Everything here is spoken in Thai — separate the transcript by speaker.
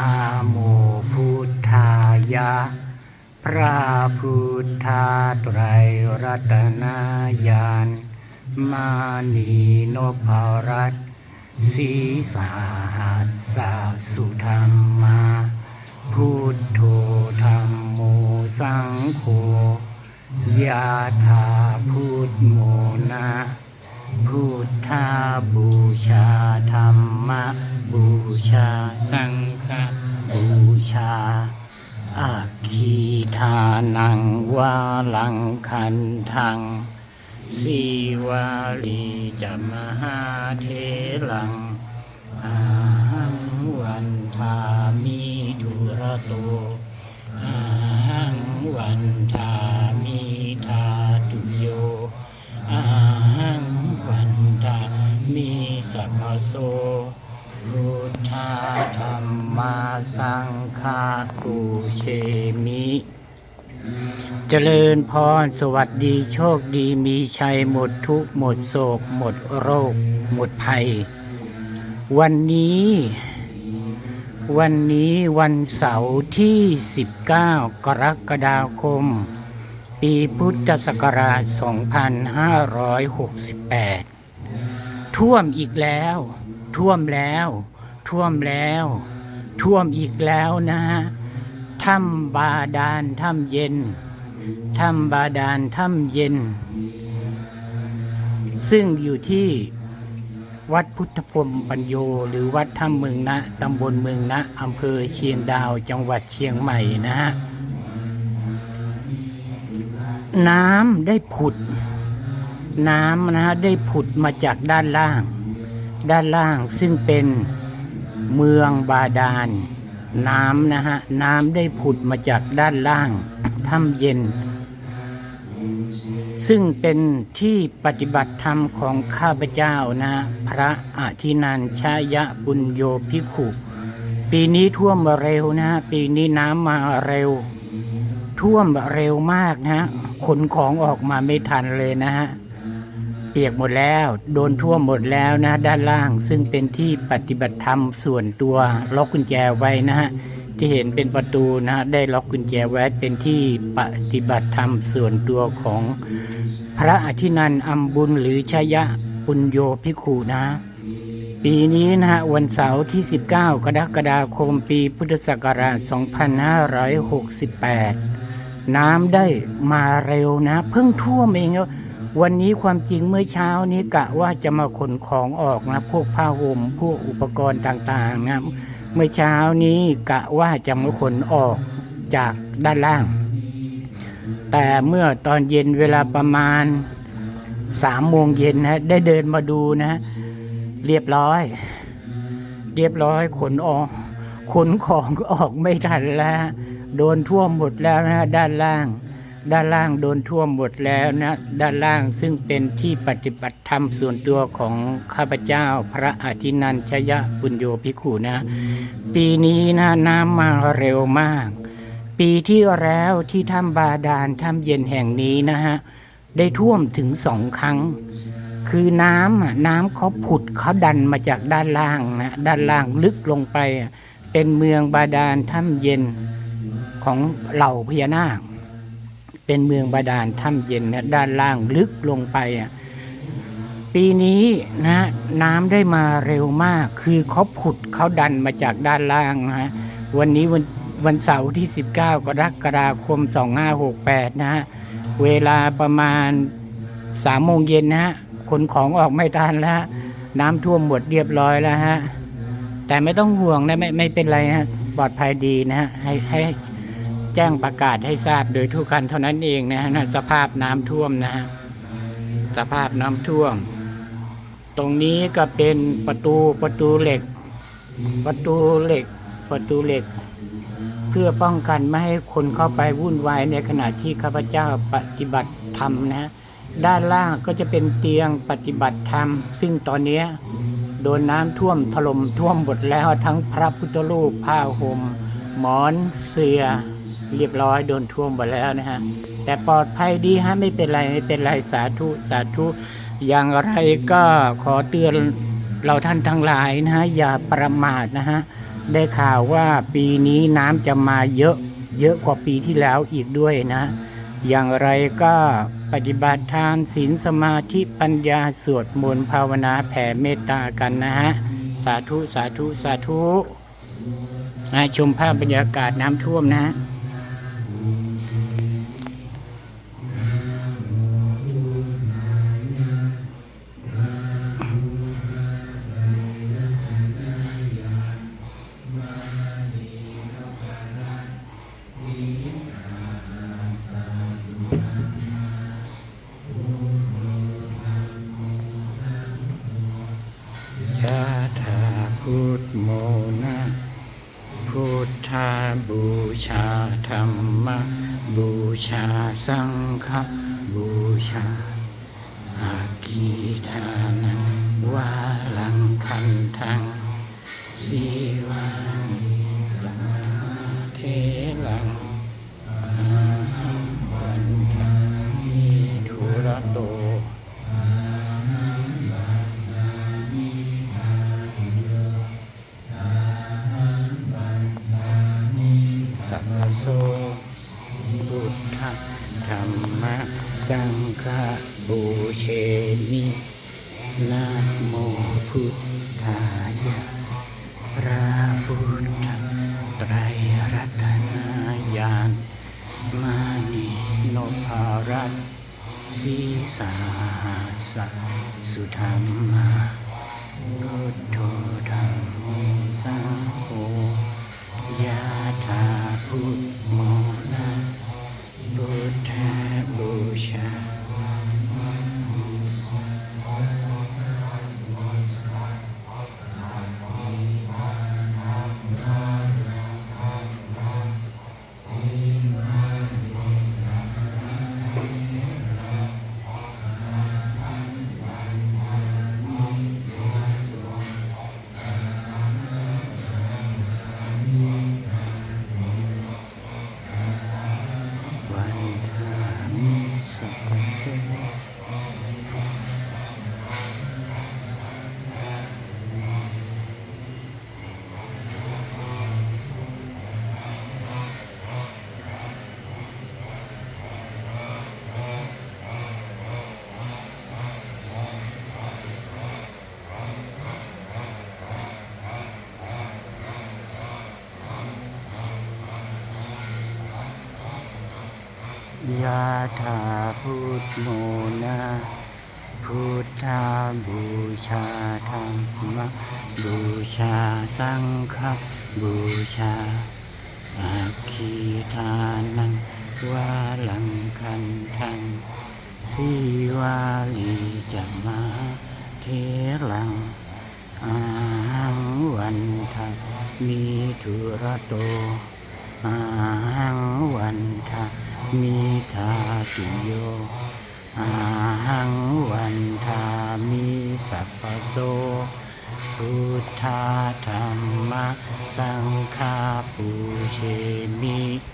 Speaker 1: นะโมพุทธายะ พระพุทธาไตรรัตนายานมานีนพรัตสีสาหัสสะสุธรรมา พุทโธธรรมโมสังโฆยาธาพุทโมนะพุทธาบูชาธรรมบู วาลังคันทังสีวาลีจะมหาเทลังอาหังวันทามิทุระโตอาหังวันทามิทาตุโยอาหังวันทามิสัพพโสพุทธาธรรมาสังฆาตุเชมิ เจริญพร สวัสดีโชคดีมีชัยหมดทุกหมดโศก หมดโรค หมดภัย วันนี้ วันนี้วันเสาร์ที่ 19 กรกฎาคม ปีพุทธศักราช 2568 ท่วมอีกแล้ว ท่วมแล้ว ท่วมแล้ว ท่วมอีกแล้วนะฮะ ถ้ำบาดาลถ้ำเย็นถ้ำบาดาลถ้ำเย็น ซึ่งอยู่ที่วัดพุทธพรมปัญโย หรือวัดถ้ำเมืองนะตำบลเมืองนะอำเภอเชียงดาวจังหวัดเชียงใหม่นะฮะ น้ำได้ผุด น้ำนะฮะได้ผุดมาจากด้านล่าง ด้านล่างซึ่งเป็นเมืองบาดาล น้ำนะฮะ น้ำได้ผุดมาจากด้านล่างถ้ำเย็น ซึ่งเป็นที่ปฏิบัติธรรมของข้าพเจ้านะ พระอธินันชายะบุญโยภิกขุปีนี้ท่วมเร็วนะปีนี้น้ำมาเร็ว ท่วมเร็วมากนะขนของออกมาไม่ทันเลยนะฮะ เปียกหมดแล้ว โดนท่วมหมดแล้วนะด้านล่าง ซึ่งเป็นที่ปฏิบัติธรรมส่วนตัวล็อกกุญแจไว้นะฮะที่เห็นเป็นประตูนะฮะได้ล็อกกุญแจไว้เป็นที่ปฏิบัติธรรมส่วนตัวของพระอธินันท์อัมบุญหรือชยะปุญโยภิกขุนะ ปีนี้นะฮะวันเสาร์ที่ 19 กรกฎาคมปีพุทธศักราช 2568 น้ำได้มาเร็วนะ เพิ่งท่วมเองแล้ว วันนี้ความจริงเมื่อเช้านี้กะว่าจะมาขนของออกนะ พวกผ้าห่มพวกอุปกรณ์ต่างๆนะเมื่อเช้านี้กะว่าจะมาขนออกจากด้านล่าง แต่เมื่อตอนเย็นเวลาประมาณสามโมงเย็นนะได้เดินมาดูนะ เรียบร้อย เรียบร้อยขนออกขนของออกไม่ทันแล้ว โดนท่วมหมดแล้วนะด้านล่าง ด้านล่างโดนท่วมหมดแล้วนะด้านล่างซึ่งเป็นที่ปฏิบัติธรรมส่วนตัวของข้าพเจ้าพระอธินันชยบุญโยภิกขุนะ ปีนี้นะน้ำมาเร็วมาก ปีที่แล้วที่ถ้ำบาดาลถ้ำเย็นแห่งนี้นะฮะได้ท่วมถึงสองครั้ง คือน้ำอะน้ำเขาผุดเขาดันมาจากด้านล่างนะด้านล่างลึกลงไปอะเป็นเมืองบาดาลถ้ำเย็นของเหล่าพญานาค เป็นเมืองบาดาลถ้ำเย็นนะด้านล่างลึกลงไปอะปีนี้นะน้ำได้มาเร็วมาก คือเขาผุดเขาดันมาจากด้านล่างนะฮะวันนี้วันวันเสาร์ที่ 19 กรกฎาคม 2568 นะฮะเวลาประมาณสามโมงเย็นนะฮะขนของออกไม่ทันแล้ว น้ำท่วมหมดเรียบร้อยแล้วฮะแต่ไม่ต้องห่วงนะไม่ไม่เป็นไรฮะปลอดภัยดีนะฮะให้ให้ แจ้งประกาศให้ทราบโดยทุกคันเท่านั้นเองนะฮะสภาพน้ำท่วมนะฮะสภาพน้ำท่วม ตรงนี้ก็เป็นประตูประตูเหล็ก ประตูเหล็ก ประตูเหล็ก เพื่อป้องกันไม่ให้คนเข้าไปวุ่นวายในขณะที่ข้าพเจ้าปฏิบัติธรรมนะด้านล่างก็จะเป็นเตียงปฏิบัติธรรม ซึ่งตอนนี้โดนน้ำท่วมถล่มท่วมหมดแล้วทั้งพระพุทธรูปผ้าห่มหมอนเสื่อ เรียบร้อยโดนท่วมหมดแล้วนะฮะแต่ปลอดภัยดีฮะไม่เป็นไรไม่เป็นไรสาธุสาธุอย่างไรก็ขอเตือนเราท่านทั้งหลายนะฮะอย่าประมาทนะฮะได้ข่าวว่าปีนี้น้ำจะมาเยอะเยอะกว่าปีที่แล้วอีกด้วยนะ อย่างไรก็ปฏิบัติทานศีลสมาธิปัญญาสวดมนต์ภาวนาแผ่เมตตากันนะฮะ สาธุ สาธุ สาธุชมภาพบรรยากาศน้ำท่วมนะ ชาสังฆบูชาอาคีทานังวาลังคันทังสีวัง นะโมพุทธายะพระพุทธไตรรัตนายานมานิโนภารัตสีสาสสุธรรมาพุโธธรรมโมสังโฆ ยาธาพุทโมนะพุทธบูชา วันทามิสัพพะโส ยาธาพุทโมนะพุทธาบูชาธรรมะบูชาสังฆบูชาอาคีทานังวาลังคันทังสีวาลีจะมาเทลังอาหังวันทะมีทุระโตอาหังวันะ ทาติโยอาหังวันทามิสัพพโสพุทธาธรรมสังฆาปูเชมิ